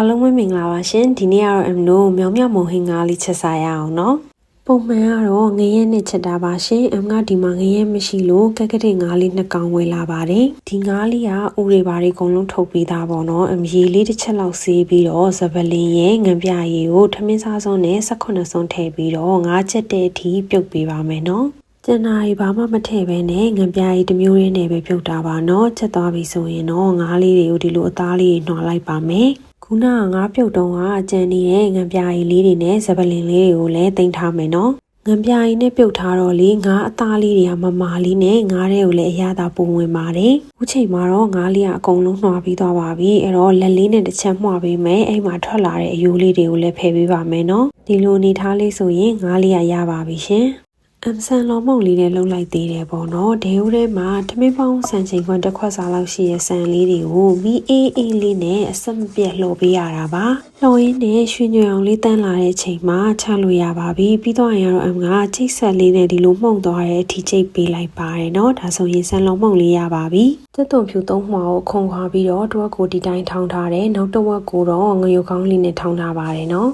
အားလုံးပဲမင်္ဂလာပါရှင်ဒီနေ့ကတော့အမတို့မြောင်မြောင်မုံဟင်းကားလေးချက်စားရအောင်เนาะပုံမှန်ကတော့ငရဲနဲ့ချက်တာပါရှင်အမကဒီမှာငရဲမရှိလို့ကက်ကတဲ့ငါးလေးနှစ်ကောင်ဝယ်လာပါတယ်ဒီငါးလေးကဥတွေပါတွေအကုန်လုံးထုတ်ပေးသားပေါ့เนาะအမရေလေးတစ်ချက်လောက်ဆေးပြီးတော့စပလင်းရဲ့ငံပြရည်ကိုထမင်းစားစုံနဲ့18စုံထည့်ပြီးတော့ငါးချက်တဲ့အထိပြုတ်ပေးပါမယ်เนาะ ကျန်တာကြီးဘာမှမထည့်ပဲနဲ့ငံပြားကြီးတစ်မျိုးရင်းနဲ့ပဲပြုတ်တာပါเนาะချက်သွားပြီဆိုရင်တော့ငါးလေးတွေကိုဒီလိုအသားလေးတွေနှွာလိုက်ပါမယ် ခုနကငါးပြုတ်တုံးကကြံနေတဲ့ငံပြာရီလေးတွေနဲ့ဇပလင်လေးတွေကိုလည်းတင်ထားမယ်နော်။ငံပြာရီနဲ့ပြုတ်ထားတော့လေငါးအသားလေးတွေကမမာလေးနဲ့ငါးတွေကိုလည်းအရသာပုံဝင်ပါတယ်။အခုချိန်မှာတော့ငါးလေးကအကုန်လုံးနှွာပြီးသွားပါပြီ။အဲ့တော့လက်လေးနဲ့တစ်ချက်မှွာပေးမယ်။အဲ့မှာထွက်လာတဲ့အယိုးလေးတွေကိုလည်းဖယ်ပေးပါမယ်နော်။ဒီလိုအနေထားလေးဆိုရင်ငါးလေးကရပါပြီရှင်။ အမ်ဆန်လော်မုံလေးနဲ့လှုပ်လိုက်သေးတယ်ပေါ့နော်ဒေဦးထဲမှာထမင်းပေါင်းဆန်ချိန်ခွန်းတစ်ခွက်စာလောက်ရှိရဲ့ဆန်လေးတွေကိုမီအေးအေးလေးနဲ့အဆက်မပြတ်လှော်ပေးရတာပါလှော်ရင်းနဲ့ရွှေညွှန်အောင်လေးတန်းလာတဲ့ချိန်မှာချလို့ရပါပြီပြီးတော့ရင်တော့အမ်ကချိတ်ဆက်လေးနဲ့ဒီလိုမှုန့်သွားတဲ့အထိချိတ်ပေးလိုက်ပါတယ်နော်ဒါဆိုရင်ဆန်လော်မုံလေးရပါပြီတက်တုံဖြူသုံးမှောကိုခုံခွာပြီးတော့တွက်ကိုဒီတိုင်းထောင်းထားတယ်နောက်တစ်ဝက်ကိုတော့ငရုတ်ကောင်းလေးနဲ့ထောင်းထားပါတယ်နော်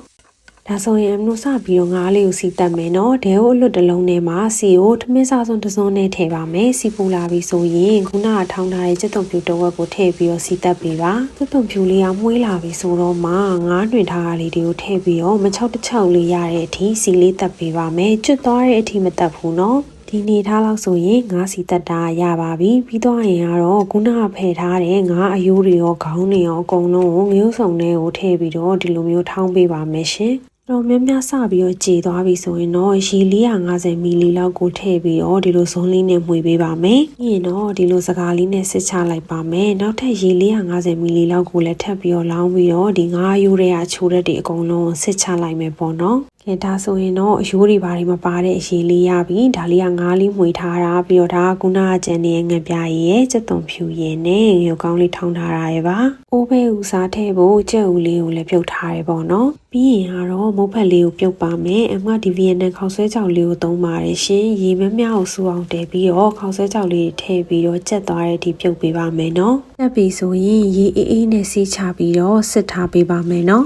ဒါဆိုရင်အမနုစပြီးတော့ငါးလေးကိုစီတက်မယ်နော်ဒဲကိုအလွတ်တစ်လုံးထဲမှာစီကိုထမင်းစားစုံတစ်စုံနဲ့ထည့်ပါမယ်စီပူလာပြီဆိုရင်ခုနကထောင်းထားတဲ့စက်တုံဖြူတစ်ဝက်ကိုထည့်ပြီးတော့စီတက်ပေးပါစက်တုံဖြူလေးကမှုေးလာပြီဆိုတော့မှငါးတွင်ထားတာလေးတွေကိုထည့်ပြီးတော့မချောက်တစ်ချောက်လေးရတဲ့အထိစီလေးတက်ပေးပါမယ်ကျွတ်သွားတဲ့အထိမတက်ဘူးနော်ဒီနေထားလောက်ဆိုရင်ငါးစီတက်တာရပါပြီပြီးတော့ရင်ကတော့ခုနကဖယ်ထားတဲ့ငါးအယိုးတွေရောခေါင်းတွေရောအကုန်လုံးကိုငရုပ်ဆောင်တွေကိုထည့်ပြီးတော့ဒီလိုမျိုးထောင်းပေးပါမယ်ရှင် တော့များများစပြီးတော့ကြေသွားပြီဆိုရင်တော့ရေ450မီလီလောက်ကိုထည့်ပြီးတော့ဒီလိုဇုံးလေးနဲ့မှွေပေးပါမယ်။ပြီးရင်တော့ဒီလိုစကားလေးနဲ့စစ်ချလိုက်ပါမယ်။နောက်ထပ်ရေ450မီလီလောက်ကိုလည်းထပ်ပြီးတော့လောင်းပြီးတော့ဒီငါးရိုးတွေကချိုးရက်တွေအကုန်လုံးစစ်ချလိုက်မယ်ပေါ့နော်။ ကဲဒါဆိုရင်တော့အယိုးတွေဘာတွေမပါတဲ့အရေးလေးရပြီဒါလေးကငါးလေးမှွေထားတာပြီးတော့ဒါကကုနာကျန်နေတဲ့ငပြားရည်ရဲ့စက်သွန်ဖြူရည်နဲ့ငရုတ်ကောင်းလေးထောင်းထားတာရယ်ပါအိုးဘဲဥစားထည့်ဖို့ကြက်ဥလေးကိုလည်းပြုတ်ထားရပေါ့နော်ပြီးရင်ကတော့မုတ်ဖက်လေးကိုပြုတ်ပါမယ်အမဒီဗီယက်နမ်ခေါက်ဆွဲကြောက်လေးကိုသုံးပါတယ်ရှင်ရေမမြောက်ဆူအောင်တည်ပြီးတော့ခေါက်ဆွဲကြောက်လေးထည့်ပြီးတော့ကြက်သွားတဲ့အထိပြုတ်ပေးပါမယ်နော်တက်ပြီဆိုရင်ရေအေးအေးနဲ့စီးချပြီးတော့စစ်ထားပေးပါမယ်နော်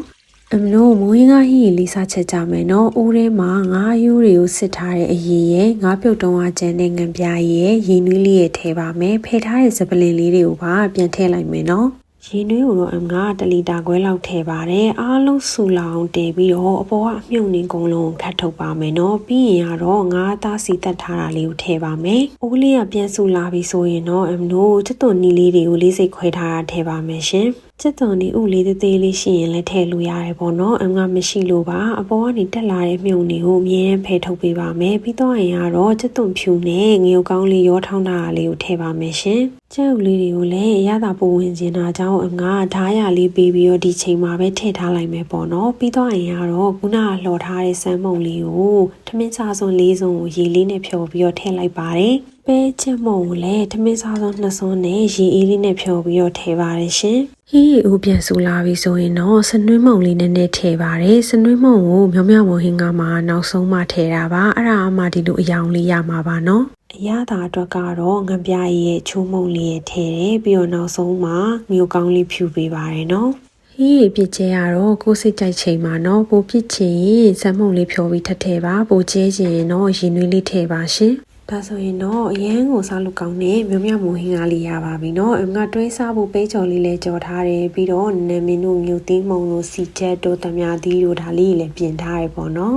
အမလို့မွေးငါဟီလေးစားချက်ကြမယ်နော်။အိုးထဲမှာငါးရိုးတွေကိုစစ်ထားတဲ့အရေးရဲ့ငါးပြုတ်တုံးအကျန်တဲ့ငံပြားရဲ့ရည်နွေးလေးရဲ့ထဲပါမယ်။ဖယ်ထားတဲ့စပလင်လေးတွေကိုပါပြန်ထည့်လိုက်မယ်နော်။ရည်နွေးကိုတော့အမက1လီတာခွဲလောက်ထည့်ပါတယ်။အားလုံးဆူလောင်တည်ပြီးတော့အပေါ်ကအမြုပ်နေကုန်လုံးခတ်ထုတ်ပါမယ်နော်။ပြီးရင်ကတော့ငါးသားစီတက်ထားတာလေးကိုထည့်ပါမယ်။အိုးလေးကပြန်ဆူလာပြီဆိုရင်တော့အမတို့ချက်သွန်နီလေးတွေကိုလေးစိတ်ခွဲထားတာထည့်ပါမယ်ရှင်။ စက်သွန်ဒီဥလေးသေးသေးလေးရှိရင်လည်းထည့်လို့ရတယ်ပေါ့နော်အမကမရှိလို့ပါအပေါ်ကနေတက်လာတဲ့မြုံတွေကိုအမြဲတမ်းဖယ်ထုတ်ပေးပါမယ်ပြီးတော့ရင်ကတော့စက်သွန်ဖြူနဲ့ငရုတ်ကောင်းလေးရောထောင်းတာလေးကိုထည့်ပါမယ်ရှင်ကျဲဥလေးတွေကိုလည်းရတာပိုဝင်ကျင်တာကြောင့်အမကဓားရလေးပေးပြီးတော့ဒီချိန်မှာပဲထည့်ထားလိုက်မယ်ပေါ့နော်ပြီးတော့ရင်ကတော့ခုနကလှော်ထားတဲ့စမ်းမုံလေးကိုထမင်းစားစုံလေးစုံကိုရေလေးနဲ့ဖြော်ပြီးတော့ထည့်လိုက်ပါတယ် ပဲချက်မုံကိုလည်းထမင်းစားစုံနှစ်စုံနဲ့ရေအေးလေးနဲ့ဖြော်ပြီးတော့ထည့်ပါတယ်ရှင်ဟီးဦးပြန်ဆူလာပြီဆိုရင်တော့စနွေးမုံလေးနည်းနည်းထည့်ပါတယ်စနွေးမုံကိုမြောင်မြောင်မဟင်းကမှနောက်ဆုံးမှထည့်တာပါအဲ့ဒါအမှဒီလိုအယောင်လေးရမှာပါနော်အရသာအတွက်ကတော့ငပြားရဲ့ချိုးမုံလေးရဲ့ထည့်တယ်ပြီးတော့နောက်ဆုံးမှမြို့ကောင်းလေးဖြူပေးပါတယ်နော်ဟီးပြစ်ကျဲကတော့ကိုယ်စိတ်ကြိုက်ချိန်မှာနော်ပိုပြစ်ချင်ရင်ဇက်မုံလေးဖြော်ပြီးထပ်ထည့်ပါပိုကျဲချင်ရင်တော့ရင်နွေးလေးထည့်ပါရှင် ဒါဆိုရင်တော့အရန်ကိုစားလို့ကောင်းတဲ့မြမြမူဟင်းကားလေးရပါပြီเนาะအမကတွဲစားဖို့ပဲကြော်လေးလဲကြော်ထားတယ်ပြီးတော့နာမင်းတို့ငုတ်သိမ်းမုံတို့စီချက်တို့တမြာသီးတို့ဒါလေးလည်းပြင်ထားရပေါ့เนาะ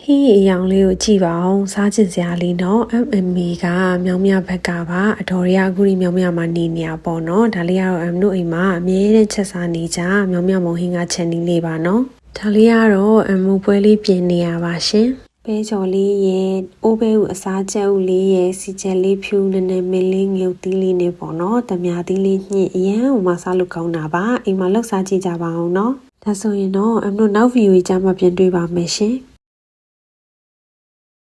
ဟီးအယောင်လေးကိုကြည့်ပါအောင်စားချင်စရာလေးเนาะ MMA ကမြောင်မြဘက်ကပါအတော်ရအခုဒီမြောင်မြမှာနေနေရပေါ့เนาะဒါလေးကတော့အမတို့အိမ်မှာအမြဲတမ်းချက်စားနေကြမြောင်မြမုံဟင်းကချက်နီးလေးပါเนาะဒါလေးကတော့အမူပွဲလေးပြင်နေရပါရှင် ပဲကြော်လေးရဲ့အိုးဘဲဥအစားချက်ဥလေးရဲ့စီချက်လေးဖြူနည်းနည်းမင်းလေးငုတ်သီးလေးနဲ့ပေါ့နော်တမာသီးလေးညှင့်အရန်ဟိုမှာစားလို့ကောင်းတာပါအိမ်မှာလောက်စားကြည့်ကြပါအောင်နော်ဒါဆိုရင်တော့အမတို့နောက်ဗီဒီယိုကြီးကြမှာပြန်တွေ့ပါမယ်ရှင်